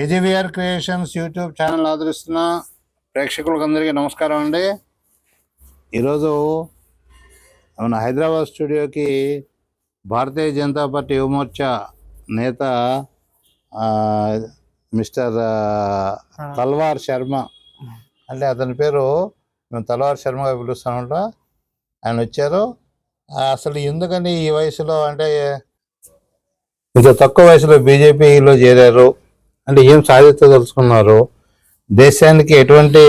AGVR creations YouTube channel ఆదరిస్తున్న ప్రేక్షకులకు అందరికీ నమస్కారం అండి. ఈరోజు మన హైదరాబాద్ స్టూడియోకి భారతీయ జనతా పార్టీ యువమోర్చా నేత మిస్టర్ తల్వార్ శర్మ. అంటే అతని పేరు మేము తల్వార్ శర్మగా పిలుస్తామంట. ఆయన వచ్చారు. అసలు ఎందుకని ఈ వయసులో అంటే ఇంత తక్కువ వయసులో బీజేపీలో చేరారు అంటే ఏం సాధించదలుచుకున్నారు దేశానికి ఎటువంటి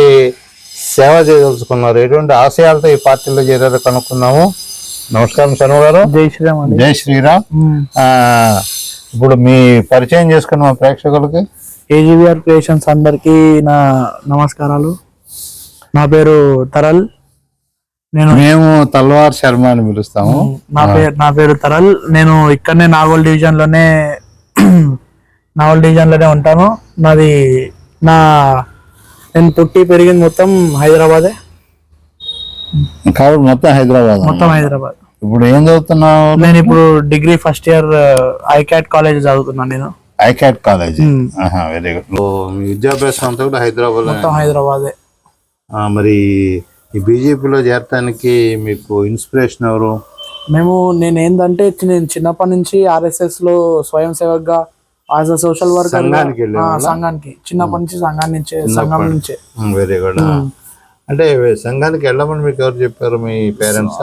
సేవ చేయదలుచుకున్నారు? ఎటువంటి ఆశయాలతో ఈ పార్టీలో చేరారో కనుక్కుందాము. నమస్కారం శర్మ గారు. జై శ్రీరామ్ జై శ్రీరామ్. ఇప్పుడు మీ పరిచయం చేసుకున్న మా ప్రేక్షకులకి. ఏజీవీఆర్ క్రియేషన్స్ అందరికీ నా నమస్కారాలు. నా పేరు తరల్. నేను మేము తల్వార్ శర్మ అని పిలుస్తాము. నా పేరు నా పేరు తరల్. నేను ఇక్కడనే నాగోల్ డివిజన్లోనే నాగోల్ డివిజన్లోనే ఉంటాను. నాది నా నేను పుట్టి పెరిగింది మొత్తం హైదరాబాదే. కాబట్టి మొత్తం హైదరాబాద్ మొత్తం హైదరాబాద్. ఇప్పుడు ఏం చదువుతున్నావు? నేను ఇప్పుడు degree first year ICAT college చదువుతున్నాను నేను. ICAT college. Very good. మీ విద్యాభ్యాసం అంతా కూడా హైదరాబాద్ మొత్తం హైదరాబాదే. మరి ఈ బీజేపీలో చేరటానికి మీకు ఇన్స్పిరేషన్ ఎవరు? మేము నేను ఏంటంటే నేను చిన్నప్పటి నుంచి ఆర్ఎస్ఎస్లో స్వయం సేవక్గా యాజ్ అ సోషల్ వర్కర్ సంఘానికి? సంఘానికి. చిన్నప్పటి నుంచి సంఘాన్ని నుంచే సంఘం నుంచే. Very good. అంటే సంఘానికి వెళ్ళమని మీకు ఎవరు చెప్పారు? మీ పేరెంట్స్?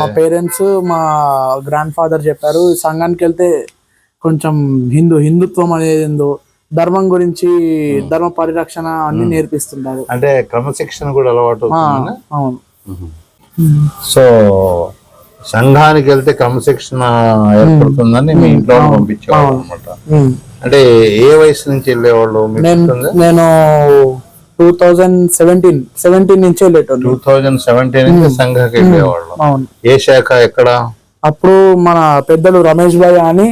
మా పేరెంట్స్ మా గ్రాండ్ ఫాదర్ చెప్పారు సంఘానికి వెళ్తే కొంచెం హిందూ హిందుత్వం అనేది ఏందో ధర్మం గురించి ధర్మ పరిరక్షణ అన్ని నేర్పిస్తుంటారు. అంటే క్రమశిక్షణ కూడా అలవాటు అవును. సో సంఘానికి వెళ్తే క్రమశిక్షణ ఏర్పడుతుందని మీ ఇంట్లో వాళ్ళు పంపించేవాళ్ళు అనమాట. అంటే ఏ వయసు నుంచి వెళ్ళేవాళ్ళు నేను టూ థౌజండ్ సెవెంటీన్ సెవెంటీన్ నుంచి వెళ్ళేటోళ్ళు టూ థౌజండ్ సెవెంటీన్ నుంచి సంఘానికి వెళ్ళేవాళ్ళు. ఏ శాఖ ఎక్కడ? అప్పుడు మన పెద్దలు రమేష్ భాయ్ అని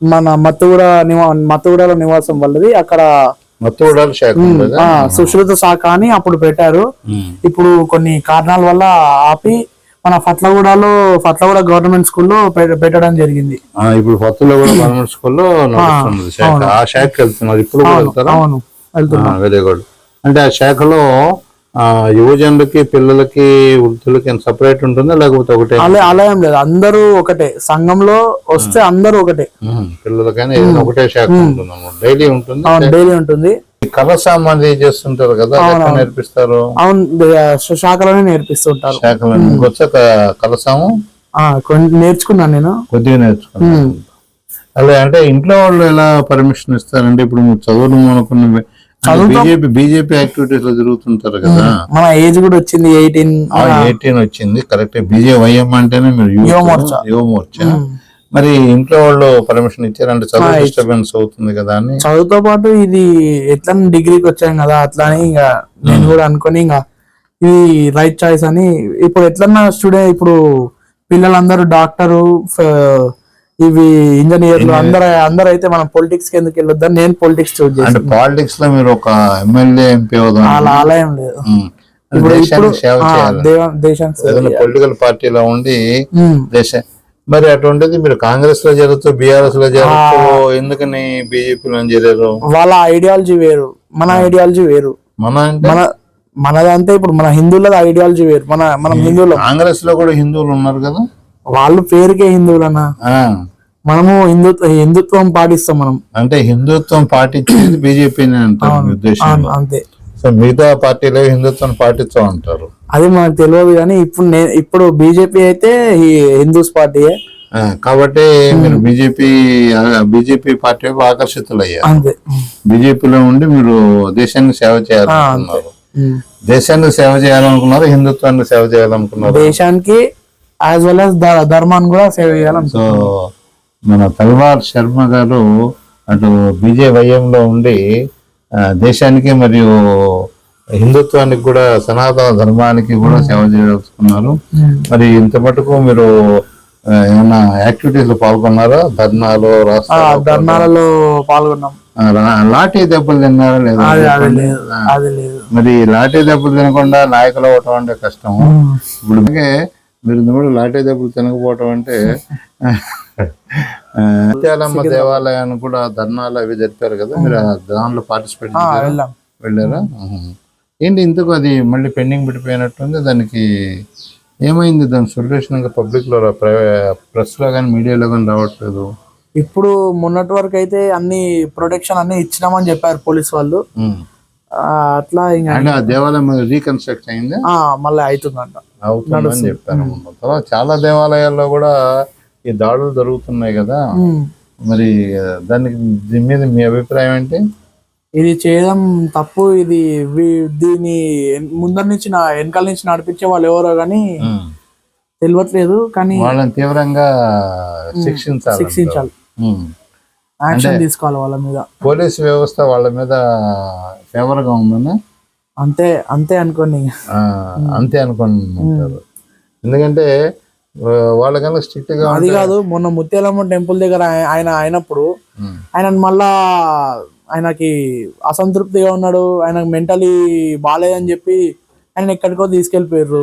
మన మత్తుగూడ నివా మత్తుగూడలో నివాసం వాళ్ళది. అక్కడ శాఖ సుశ్రుత శాఖ అని అప్పుడు పెట్టారు. ఇప్పుడు కొన్ని కారణాల వల్ల ఆపి మన ఫట్లగూడలో ఫట్లగూడ గవర్నమెంట్ స్కూల్లో పెట్టడం జరిగింది. ఇప్పుడు కూడా గవర్నమెంట్ స్కూల్లో శాఖ. ఆ శాఖకి వెళ్తున్నారు. ఇప్పుడు అవును వెరీ గుడ్. అంటే ఆ శాఖలో యువజనులకి పిల్లలకి వృద్ధులకి సపరేట్ ఉంటుందా? లేకపోతే ఒకటే? అలా అలా ఏం లేదు. అందరూ ఒకటే. సంఘంలో వస్తే అందరూ ఒకటే. పిల్లలకైనా ఏదైనా ఒకటే శాఖ ఉంటుంది డైలీ ఉంటుంది. డైలీ ఉంటుంది. కళ సామాన్లు చేస్తుంటారు కదా? నేర్పిస్తారు? అవును శాఖలోనే నేర్పిస్తుంటారు. కలసాము నేర్చుకున్నాను నేను. కొద్దిగా నేర్చుకున్నాను. అలా అంటే ఇంట్లో వాళ్ళు ఎలా పర్మిషన్ ఇస్తారంటే ఇప్పుడు మీరు చదువులు అనుకున్న బీజేపీ బీజేపీ యాక్టివిటీస్లో తిరుగుతుంటారు కదా. మన ఏజ్ కూడా వచ్చింది ఎయిటీన్ ఎయిటీన్ వచ్చింది. కరెక్ట్ బీజేవైఎం అంటేనే మీరు యువమోర్చా. యువమోర్చా మరి ఇంట్లో వాళ్ళు పర్మిషన్ ఇచ్చారంటే చదువు డిస్టర్బెన్స్ అవుతుంది కదా అని. చదువుతో పాటు ఇది ఎట్లా డిగ్రీకి వచ్చాం కదా అట్లా అని ఇంకా నేను కూడా అనుకొని ఇంకా ఇది రైట్ చాయిస్ అని. ఇప్పుడు ఎట్లన్నా స్టూడెంట్ ఇప్పుడు పిల్లలందరూ డాక్టరు ఇవి ఇంజనీర్లు అందరూ అందరూ అయితే మనం పొలిటిక్స్కి ఎందుకు వెళ్ళొద్దని నేను పొలిటిక్స్ చూస్ చేసి అంటే పాలిటిక్స్లో మీరు ఒక ఎమ్మెల్యే ఎంపీ అలా ఆలయం లేదు. ఇప్పుడు ఇప్పుడు దేశానికి. పొలిటికల్ పార్టీలో ఉండి. దేశ మరి అటువంటిది మీరు కాంగ్రెస్లో చేరొచ్చు బీఆర్ఎస్లో చేరొచ్చు ఎందుకని బీజేపీలో చేరారు? వాళ్ళ ఐడియాలజీ వేరు మన ఐడియాలజీ వేరు. మన మన మనదంతా ఇప్పుడు మన హిందువులది ఐడియాలజీ వేరు మన మనం హిందువులం. కాంగ్రెస్లో కూడా హిందువులు ఉన్నారు కదా? వాళ్ళు పేరుకే హిందువులన్నా ఆ. మనము హిందుత్వ హిందుత్వం పాటిస్తాం మనం. అంటే హిందుత్వం పాటించేది అవును, అంతే. సో మిగతా పార్టీలో హిందుత్వం పాటించం అంటారు. అది మనకు తెలియదు కానీ ఇప్పుడు నే- ఇప్పుడు బీజేపీ అయితే ఈ హిందూస్ పార్టీయే. కాబట్టి మీరు బీజేపీ బీజేపీ పార్టీ ఆకర్షితులయ్యారు. అంతే. బీజేపీలో ఉండి మీరు దేశాన్ని సేవ చేయాలనుకున్నారు. దేశానికి సేవ చేయాలనుకున్నారు హిందుత్వాన్ని సేవ చేయాలనుకున్నారు. దేశానికి యాజ్ వెల్ యాజ్ ధర్మాన్ని కూడా సేవ చేయాలని సో మన తల్వార్ శర్మ గారు అటు బీజేవైఎంలో ఉండి దేశానికి మరియు హిందుత్వానికి కూడా సనాతన ధర్మానికి కూడా సేవ చేయదలుచుకున్నారు. మరి ఇంత మటుకు మీరు ఏమైనా యాక్టివిటీస్లో పాల్గొన్నారా? ధర్నాలు ధర్నాలలో పాల్గొన్నాం. లాఠీ దెబ్బలు తిన్నారా లేదా? మరి లాఠీ దెబ్బలు తినకుండా నాయకులు అవటం అంటే కష్టం. ఇప్పుడు అందుకే మీరు ఇంతకుముందు లాఠీ దెబ్బలు తినకపోవటం అంటే ఆ, ముత్యాలమ్మ దేవాలయాన్ని కూడా ధర్నాలు అవి జరిపారు కదా మీరు దానిలో పార్టిసిపేట్ వెళ్ళారా. ఏంటి ఇంతకు అది మళ్ళీ పెండింగ్ పెట్టిపోయినట్టుంది? దానికి ఏమైంది? దాని సొల్యూషన్ ఇంకా పబ్లిక్లో ప్రెస్లో కానీ మీడియాలో కానీ రావట్లేదు. ఇప్పుడు మొన్నటి వరకు అయితే అన్ని ప్రొటెక్షన్ అన్ని ఇచ్చినామని చెప్పారు పోలీస్ వాళ్ళు. అట్లా ఇంకా దేవాలయం రీకన్స్ట్రక్ట్ అయింది? మళ్ళీ అవుతుందంట. అవుతుందని తర్వాత చాలా దేవాలయాల్లో కూడా ఈ దాడులు జరుగుతున్నాయి కదా. మరి దానికి దీని మీద మీ అభిప్రాయం ఏంటి? ఇది చేయడం తప్పు. ఇది దీని ముందర నుంచి నా వెనకాల నుంచి నడిపించే వాళ్ళు ఎవరో కానీ. తెలియట్లేదు కానీ వాళ్ళని తీవ్రంగా శిక్షించాలి శిక్షించాలి. యాక్షన్ తీసుకోవాలి వాళ్ళ మీద. పోలీస్ వ్యవస్థ వాళ్ళ మీద ఫేవర్గా ఉందని అంతే అంతే అనుకోని ఆ, అంతే అనుకుంటారు ఎందుకంటే వాళ్ళకన్నా స్ట్రిక్ట్గా అది కాదు మొన్న ముత్యాలమ్మ టెంపుల్ దగ్గర ఆయ- ఆయన అయినప్పుడు. ఆయన మళ్ళా ఆయనకి అసంతృప్తిగా ఉన్నాడు ఆయనకు మెంటలీ బాగాలేదని చెప్పి ఆయన ఎక్కడికో తీసుకెళ్ళిపోయారు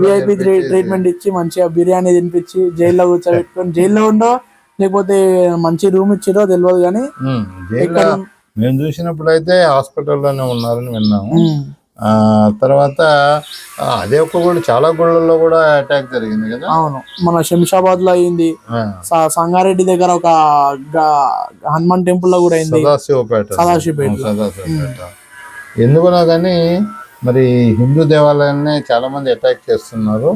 విఐపి ట్రీట్మెంట్ ఇచ్చి మంచిగా బిర్యానీ తినిపించి జైల్లో కూర్చోబెట్టుకొని జైల్లో ఉండో లేకపోతే మంచి రూమ్ ఇచ్చిరో తెలియదు కానీ మేము చూసినప్పుడు అయితే హాస్పిటల్లోనే ఉన్నారని విన్నాము. తర్వాత అదే ఒక్క కూడా చాలా గుళ్ళల్లో కూడా అటాక్ జరిగింది కదా? అవును. మన శంషాబాద్లో అయింది సంగారెడ్డి దగ్గర ఒక హనుమాన్ టెంపుల్లో కూడా అయింది. సదాశివపేట. సదాశివపేట. సదాశివపేట. ఎందుకున్నా కానీ మరి హిందూ దేవాలయాన్ని చాలా మంది అటాక్ చేస్తున్నారు.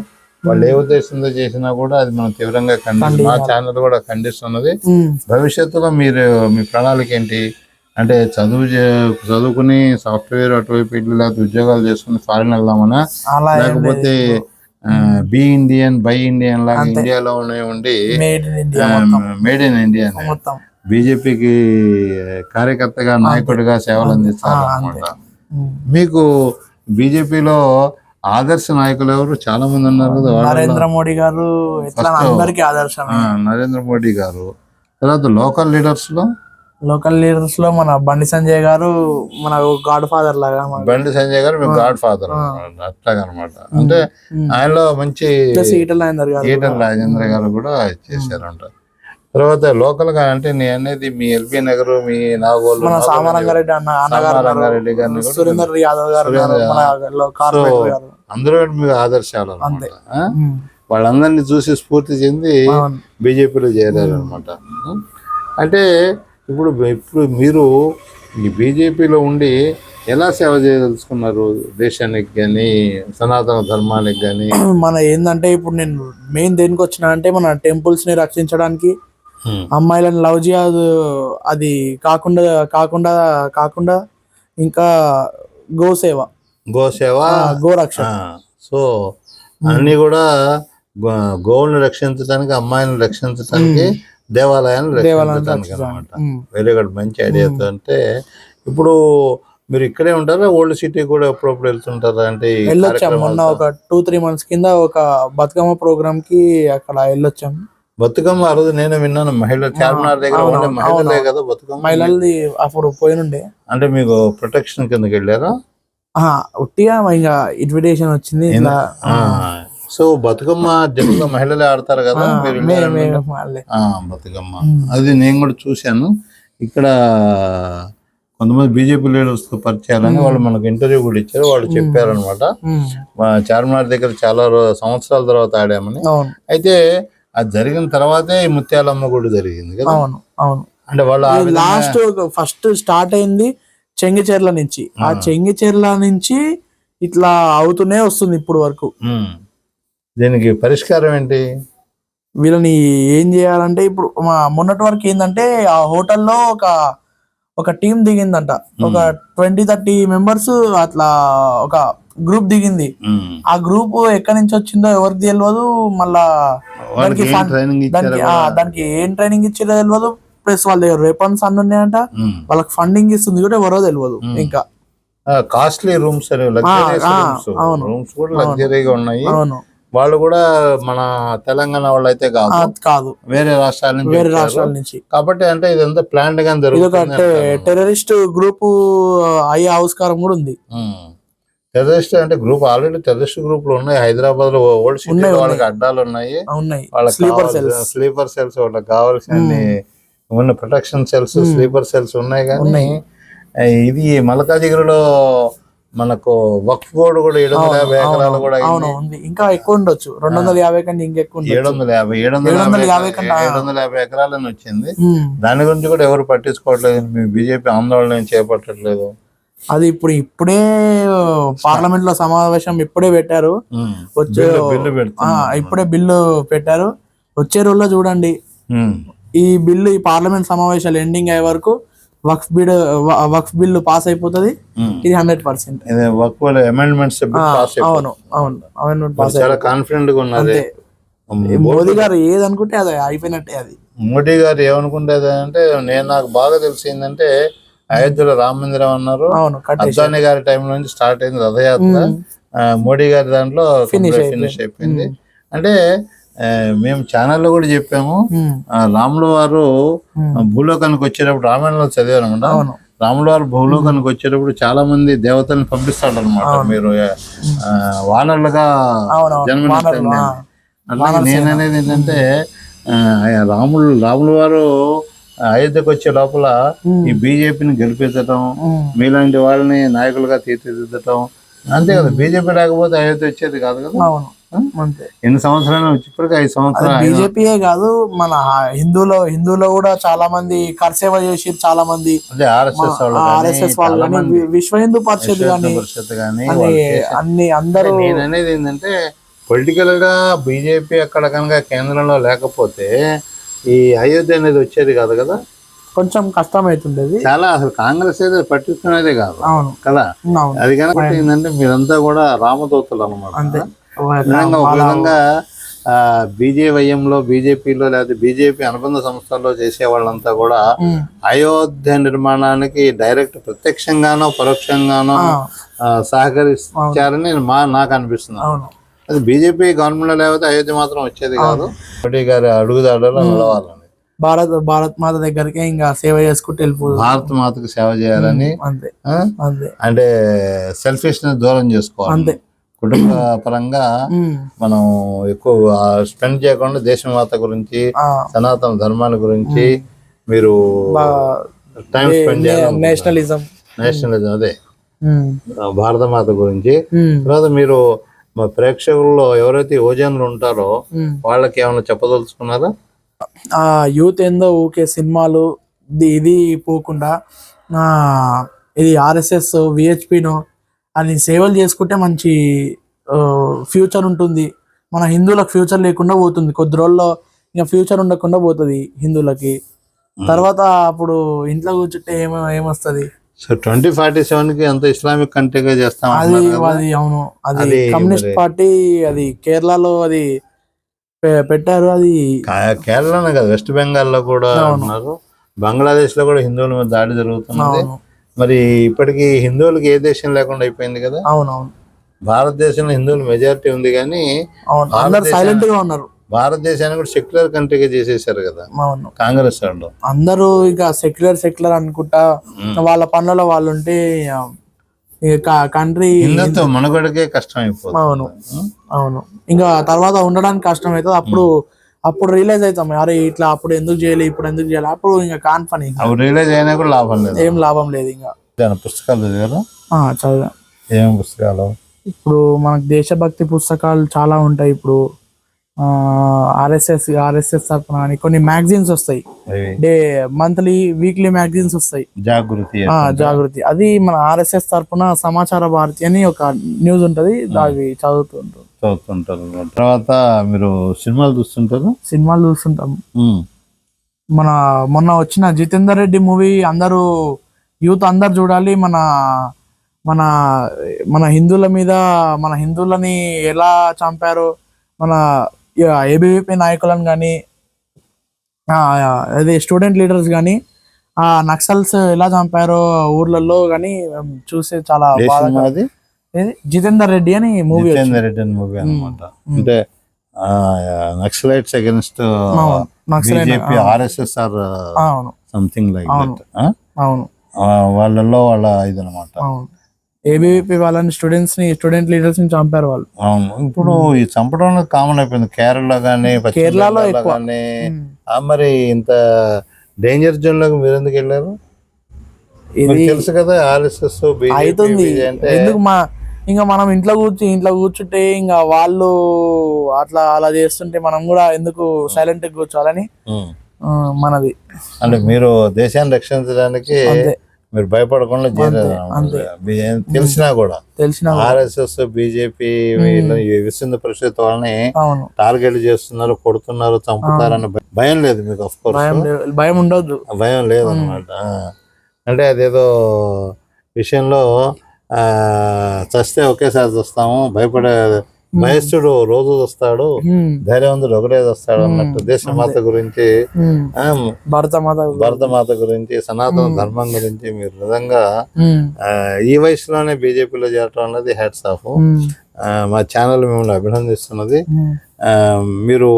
వాళ్ళు ఏ ఉద్దేశంతో చేసినా కూడా అది మనం తీవ్రంగా ఖండి మా ఛానల్ కూడా ఖండిస్తున్నది. భవిష్యత్తులో మీరు మీ ప్రణాళిక ఏంటి? అంటే చదువు చదువుకుని సాఫ్ట్వేర్ అటువైపు ఇల్లు లేకపోతే ఉద్యోగాలు చేసుకుని ఫారిన్ వెళ్దామనా? లేకపోతే బి ఇండియన్ బై ఇండియన్ లాగా ఇండియాలో ఉండి మేడ్ ఇన్ ఇండియా బీజేపీకి కార్యకర్తగా నాయకుడిగా సేవలు అందిస్తారు. మీకు బీజేపీలో ఆదర్శ నాయకులు ఎవరు? చాలా మంది ఉన్నారు కదా నరేంద్ర మోడీ గారు అందరికి ఆదర్శమే. ఆ, నరేంద్ర మోడీ గారు. తర్వాత లోకల్ లీడర్స్లో? లోకల్ లీడర్స్లో మన బండి సంజయ్ గారు మన గాడ్ ఫాదర్ లాగా బండి సంజయ్ గారు మీ గాడ్ ఫాదర్ అట్లాగా అనమాట అంటే ఆయనలో మంచి ప్లస్ ఈటల రాజేందర్ గారు ఈటల రాజేంద్ర గారు కూడా చేశారంట. తర్వాత లోకల్గా అంటే నేను అనేది మీ ఎల్బీ నగర్ మీ నాగోల్ మన సామరంగారెడ్డి అన్న అన్నగారు కూడా సురేందర్ యాదవ్ గారు గారు. అందరూ మీకు ఆదర్శాలు? ఉమ్. వాళ్ళందరినీ చూసి స్ఫూర్తి చెంది. బీజేపీలో చేరారు అనమాట అంటే ఇప్పుడు ఇప్పుడు మీరు ఈ బీజేపీలో ఉండి ఎలా సేవ చేయదలుచుకున్నారు? దేశానికి కానీ సనాతన ధర్మానికి కానీ మన ఏంటంటే ఇప్పుడు నేను మెయిన్ దేనికి వచ్చిన అంటే మన టెంపుల్స్ని రక్షించడానికి అమ్మాయిలను లవ్ చేయదు అది కాకుండా కాకుండా కాకుండా ఇంకా గోసేవ గోసేవ గోరక్ష. సో అన్ని కూడా గో- గోవులను రక్షించడానికి అమ్మాయిలను రక్షించడానికి దేవాలయాన్ని రక్షించడానికి అనమాట. వెరీ గుడ్ మంచి ఐడియాతో అంటే ఇప్పుడు మీరు ఇక్కడే ఉంటారా? ఓల్డ్ సిటీ కూడా ఎప్పుడప్పుడు వెళ్తుంటారా? అంటే వెళ్ళొచ్చాం మొన్న? ఒక టూ త్రీ మంత్స్ కింద ఒక బతుకమ్మ ప్రోగ్రామ్కి అక్కడ వెళ్ళొచ్చాం. బతుకమ్మ ఆ రోజు నేను విన్నాను. మహిళ చార్మినార్ దగ్గర ఉండే మహిళలే కదా బతుకమ్మ. మహిళలది అప్పుడు పోయినుండే. అంటే మీకు ప్రొటెక్షన్ కిందకి వెళ్ళారా? ఉట్టిగా ఇంకా ఇన్విటేషన్ వచ్చింది. సో బతుకమ్మ జనరల్గా మహిళలే ఆడతారు కదా? బతుకమ్మ. అది నేను కూడా చూశాను. ఇక్కడ కొంతమంది బీజేపీ లీడర్స్తో పరిచయాలని వాళ్ళు మనకు ఇంటర్వ్యూ కూడా ఇచ్చారు. వాళ్ళు చెప్పారనమాట చార్మినార్ దగ్గర చాలా సంవత్సరాల తర్వాత ఆడామని. అయితే అది జరిగిన తర్వాతే ముత్యాలమ్మ కూడా జరిగింది కదా? అవును అవును. అంటే వాళ్ళు లాస్ట్ ఫస్ట్ స్టార్ట్ అయింది చెంగిచెర్ల నుంచి. ఆ చెంగిచెర్ల నుంచి ఇట్లా అవుతూనే వస్తుంది ఇప్పుడు వరకు. దీనికి పరిష్కారం ఏంటి? వీళ్ళని ఏం చేయాలంటే ఇప్పుడు మా మొన్నటి వరకు ఏంటంటే ఆ హోటల్లో ఒక ఒక టీం దిగిందంట. ఒక ట్వంటీ థర్టీ మెంబర్స్ అట్లా ఒక గ్రూప్ దిగింది. ఆ గ్రూప్ ఎక్కడి నుంచి వచ్చిందో ఎవరికి తెలియదు మళ్ళా దానికి ఏం ట్రైనింగ్ దానికి ఏం ఇచ్చారో తెలియదు ప్లస్ వాళ్ళ దగ్గర వెపన్స్ అన్ని ఉన్నాయంట. వాళ్ళకి ఫండింగ్ ఇస్తుంది కూడా ఎవరో తెలియదు ఇంకా కాస్ట్లీ రూమ్స్ అవును. రూమ్స్ కూడా లగ్జరీగా ఉన్నాయి అవును వాళ్ళు కూడా మన తెలంగాణ వాళ్ళు అయితే కాదు కాదు వేరే రాష్ట్రాల నుంచి వేరే. రాష్ట్రాల నుంచి కాబట్టి అంటే ఇదంతా ప్లాంట్గా జరుగుతుంది. టెర్రరిస్ట్ గ్రూప్ అయ్యే ఆవిష్కారం కూడా ఉంది. టెర్రరిస్ట్ అంటే గ్రూప్ ఆల్రెడీ టెర్రరిస్ట్ గ్రూపులు ఉన్నాయి. హైదరాబాద్లో ఓల్డ్ సిటీ వాళ్ళకి అడ్డాలు ఉన్నాయి. వాళ్ళకి స్లీపర్ సెల్స్ వాళ్ళకి కావాల్సిన ఉన్న ప్రొటెక్షన్ సెల్స్ స్లీపర్ సెల్స్ ఉన్నాయి కానీ ఇది మల్కాజిగిరిలో మనకు వక్ఫ్ బోర్డు కూడా ఏడు వందల యాభై ఎకరాలు కూడా ఇంకా ఎక్కువ ఉండొచ్చు. రెండు వందల యాభై కంటే ఇంకా ఎక్కువ ఏడు వందల యాభై ఏడు వందల యాభై ఏడు వందల యాభై ఎకరాలని వచ్చింది. ఉమ్. దాని గురించి కూడా ఎవరు పట్టించుకోవట్లేదు. మీ బీజేపీ ఆందోళన చేపట్టట్లేదు. అది ఇప్పుడు ఇప్పుడే పార్లమెంట్లో సమావేశం ఇప్పుడే పెట్టారు. వచ్చే. ఇప్పుడే బిల్లు పెట్టారు. వచ్చే రోజుల్లో చూడండి. ఈ బిల్లు ఈ పార్లమెంట్ సమావేశాలు ఎండింగ్ అయ్యే వరకు Waqf bill Waqf bill pass అయిపోతుంది. ఇది హండ్రెడ్ పర్సెంట్. అమెండ్మెంట్స్ పాస్ అవును అవును. అవును పాస్ చాలా కాన్ఫిడెంట్గా ఉన్నది మోదీ గారు ఏది అనుకుంటే అది అయిపోయినట్టే అది. మోడీ గారు ఏమనుకుంటేది అంటే నేను నాకు బాగా తెలిసిందంటే అయోధ్యలో రామ మందిరం అన్నారు అద్వానీ గారి టైం నుంచి స్టార్ట్ అయింది రథయాత్ర. మోడీ గారి దాంట్లో ఫినిష్ అయిపోయింది. అంటే మేము ఛానల్లో కూడా చెప్పాము. రాముల వారు భూలోకానికి వచ్చేటప్పుడు రామాయణంలో చదివారు అనమాట రాముల వారు భూలోకానికి వచ్చేటప్పుడు చాలా మంది దేవతలను పంపిస్తాడు అనమాట మీరు ఆ, వానరులుగా అవునవును. జన్మనిచ్చండి వానరులు, ఆ. అలాగే నేను అనేది ఏంటంటే ఆ, రాములు రాముల వారు అయోధ్యకు వచ్చే లోపల ఈ బీజేపీని గెలిపించటం మీలాంటి వాళ్ళని నాయకులుగా తీర్చిదిద్దటం అంతే కదా? బీజేపీ లేకపోతే అయోధ్య వచ్చేది కాదు కదా? అంతే. ఎన్ని సంవత్సరాలు ఇప్పటికి ఐదు సంవత్సరాలు బీజేపీయే కాదు మన హిందువులో హిందువులో కూడా చాలా మంది కర్సేవ చేసి చాలా మంది ఆర్ఎస్ఎస్ వాళ్ళు కానీ విశ్వ హిందూ పరిషత్ కానీ అన్ని అందరూ నేను అనేది ఏంటంటే పొలిటికల్గా బీజేపీ అక్కడ కనుక కేంద్రంలో లేకపోతే ఈ అయోధ్య అనేది వచ్చేది కాదు కదా? కొంచెం కష్టం అవుతుండేది చాలా అసలు కాంగ్రెస్ అయితే పట్టించుకునేదే కాదు. అవును. కదా? అది కనుక ఏంటంటే మీరంతా కూడా రామదూతలు అనమాట ఒక విధంగా బీజేవైఎంలో బీజేపీలో లేదా బీజేపీ అనుబంధ సంస్థల్లో చేసే వాళ్ళంతా కూడా అయోధ్య నిర్మాణానికి డైరెక్ట్ ప్రత్యక్షంగానో పరోక్షంగానో సహకరించారని మా నాకు అనిపిస్తుంది. అది బీజేపీ గవర్నమెంట్లో లేకపోతే అయోధ్య మాత్రం వచ్చేది కాదు. మోడీ గారి అడుగుదాడలో నిలవాలని. భారత్ భారత్ మాత దగ్గరికి ఇంకా సేవ చేసుకుంటూ వెళ్ళిపోదు. భారత మాతకు సేవ చేయాలని అంతే? అంతే. అంటే సెల్ఫిష్నెస్ దూరం చేసుకోవాలి. అంతే. కుటుంబ పరంగా మనం ఎక్కువ స్పెండ్ చేయకుండా దేశమాత గురించి ఆ, సనాతన ధర్మాల గురించి మీరు టైం స్పెండ్ చేయాలి నేషనలిజం నేషనలిజం అదే. ఉమ్, ఆ, భారతమాత గురించి. తర్వాత మీరు మా ప్రేక్షకుల్లో ఎవరైతే యువజనులు ఉంటారో. వాళ్ళకి ఏమైనా చెప్పదలుచుకున్నారా? ఆ యూత్ ఏందో ఊకే సినిమాలు ఇది- ఇది పోకుండా ఇది ఆర్ఎస్ఎస్ విహెచ్పినో అని సేవలు చేసుకుంటే మంచి ఫ్యూచర్ ఉంటుంది. మన హిందువులకు ఫ్యూచర్ లేకుండా పోతుంది. కొద్ది రోజుల్లో ఇంకా ఫ్యూచర్ ఉండకుండా పోతుంది హిందువులకి. తర్వాత అప్పుడు ఇంట్లో కూర్చుంటే ఏమ ఏమొస్తుంది? సో ట్వంటీ ఫార్టీ సెవెన్కి అంత ఇస్లామిక్ కంట్రీగా చేస్తాం అది? అది అవును. అది కమ్యూనిస్ట్ పార్టీ అది కేరళలో అది పెట్టారు అది కేరళనే కదా వెస్ట్ బెంగాల్లో కూడా ఉన్నారు. బంగ్లాదేశ్లో కూడా హిందువుల మీద దాడి జరుగుతున్నది. అవును. మరి ఇప్పటికి హిందువులకి ఏ దేశం లేకుండా అయిపోయింది కదా? అవునవును. భారతదేశంలో హిందువుల మెజారిటీ ఉంది కానీ అందరు సైలెంట్గా ఉన్నారు. భారతదేశాన్ని కూడా సెక్యులర్ కంట్రీగా చేసేసారు కదా. అవును. కాంగ్రెస్ వాళ్ళు. అందరూ ఇక సెక్యులర్ సెక్యులర్ అనుకుంటా వాళ్ళ పనులలో వాళ్ళు ఉంటే కంట్రీ హిందుత్వం మనుగడకే కష్టం అయిపోతుంది అవును అవును. ఇంకా తర్వాత ఉండడానికి కష్టం అవుతుంది అప్పుడు అప్పుడు రియలైజ్ అవుతాం. అరే ఇట్లా అప్పుడు ఎందుకు చేయాలి ఇప్పుడు ఎందుకు చేయాలి? అప్పుడు ఇంకా కాన్ఫని అవి రియలైజ్ అయినా కూడా లాభం లేదు. ఏం లాభం లేదు ఇంకా. పుస్తకాలు చదివారా? చదివా ఏం పుస్తకాలు? ఇప్పుడు మనకు దేశభక్తి పుస్తకాలు చాలా ఉంటాయి ఇప్పుడు. ఆర్ఎస్ఎస్ ఆర్ఎస్ఎస్ తరపున అని కొన్ని మ్యాగజైన్స్ వస్తాయి. డే మంత్లీ వీక్లీ మ్యాగజైన్స్ వస్తాయి. జాగృతి జాగృతి. అది మన ఆర్ఎస్ఎస్ తరపున సమాచార భారతి అని ఒక న్యూస్ ఉంటది. అవి చదువుతుంటాం చదువుతుంటారు అన్నమాట. తర్వాత మీరు సినిమాలు చూస్తుంటారు? సినిమాలు చూస్తుంటాం మన మొన్న వచ్చిన జితేందర్ రెడ్డి మూవీ అందరూ యూత్ అందరు చూడాలి. మన మన మన హిందువుల మీద మన హిందువులని ఎలా చంపారో మన ఏబీవీపీ నాయకులను కానీ అదే స్టూడెంట్ లీడర్స్ కానీ ఆ నక్సల్స్ ఎలా చంపారో ఊర్లలో కానీ చూసే చాలా బాగా? జితేందర్ రెడ్డి అని మూవీ జితేందర్ రెడ్డి అని మూవీ అనమాట అంటే Naxalites against BJP RSS or something like అవును. దట్ అవును వాళ్ళల్లో వాళ్ళ ఇదనమాట అవును. ఏబీవీపీ వాళ్ళని స్టూడెంట్స్ని స్టూడెంట్ లీడర్స్ని చంపారు వాళ్ళు. అవును. ఇప్పుడు ఈ చంపడం అనేది కామన్ అయిపోయింది. కేరళ గానీ పశ్చిమ కేరళలో. ఆ మరి ఇంత డేంజర్ జోన్లోకి మీరు ఎందుకు వెళ్ళారు? తెలుసు కదా ఆర్ఎస్ఎస్ అవుతుంది ఎందుకు మా ఇంకా మనం ఇంట్లో కూర్చు ఇంట్లో కూర్చుంటే ఇంకా వాళ్ళు అట్లా అలా చేస్తుంటే మనం కూడా ఎందుకు సైలెంట్ కూర్చోవాలని? మనది. అంటే మీరు దేశాన్ని రక్షించడానికి మీరు భయపడకుండా తెలిసినా కూడా తెలిసిన ఆర్ఎస్ఎస్ బీజేపీ విశ్వ పరిషత్ వాళ్ళని టార్గెట్ చేస్తున్నారు కొడుతున్నారు చంపుతారని భయ- భయం లేదు మీకు అఫ్ కోర్స్ భయం లే- భయం లేదన్నమాట ఆ. అంటే అదేదో విషయంలో ఆ చస్తే ఒకేసారి చస్తాము భయపడే భయస్థుడు రోజు వస్తాడు ధైర్యవంతుడు ఒకటే వస్తాడు అన్నట్టు. దేశమాత గురించి ఉమ్. ఆ, భరత మాత భరతమాత గురించి సనాతన ధర్మం గురించి మీరు నిజంగా ఈ వయసులోనే బీజేపీలో చేరటం అనేది హ్యాట్స్ ఆఫ్ మా ఛానల్ మిమ్మల్ని అభినందిస్తున్నది. మీరు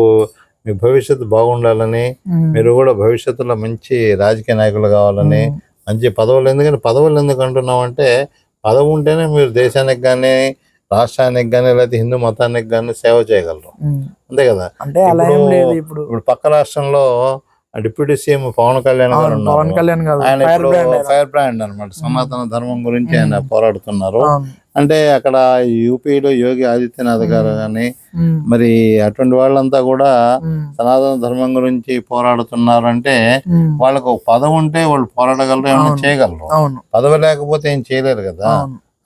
మీ భవిష్యత్తు బాగుండాలని. మీరు కూడా భవిష్యత్తులో మంచి రాజకీయ నాయకులు కావాలని మంచి పదవులు ఎందుకంటే పదవులు ఎందుకు అంటున్నాం అంటే పదవి ఉంటేనే మీరు దేశానికి కానీ రాష్ట్రానికి కానీ లేకపోతే హిందూ మతానికి కానీ సేవ చేయగలరు. అంతే కదా? అంటే అలా ఏం ఇప్పుడు- లేదు ఇప్పుడు. ఇప్పుడు పక్క రాష్ట్రంలో డిప్యూటీ సీఎం పవన్ కళ్యాణ్ గారు పవన్ కళ్యాణ్ ఆయన ఫైర్ బ్రాండ్ అనమాట సనాతన ధర్మం గురించి ఆయన పోరాడుతున్నారు. అంటే అక్కడ యూపీలో యోగి ఆదిత్యనాథ్ గారు కానీ మరి అటువంటి వాళ్ళంతా కూడా సనాతన ధర్మం గురించి పోరాడుతున్నారు అంటే. వాళ్ళకు ఒక పదవి ఉంటే వాళ్ళు పోరాడగలరు ఏమైనా చేయగలరు. పదవి లేకపోతే ఏం చేయలేరు కదా?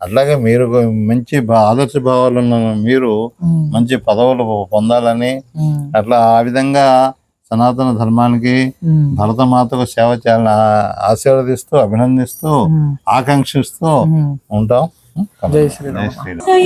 అట్లాగే మీరు మంచి భా- ఆదర్శ భావాలు ఉన్న మీరు మంచి పదవులు పొందాలని అట్లా ఆ విధంగా సనాతన ధర్మానికి భరతమాతకు సేవ చేయాలని ఆశీర్వదిస్తూ అభినందిస్తూ ఆకాంక్షిస్తూ. ఉంటాం. జై శ్రీరామ్.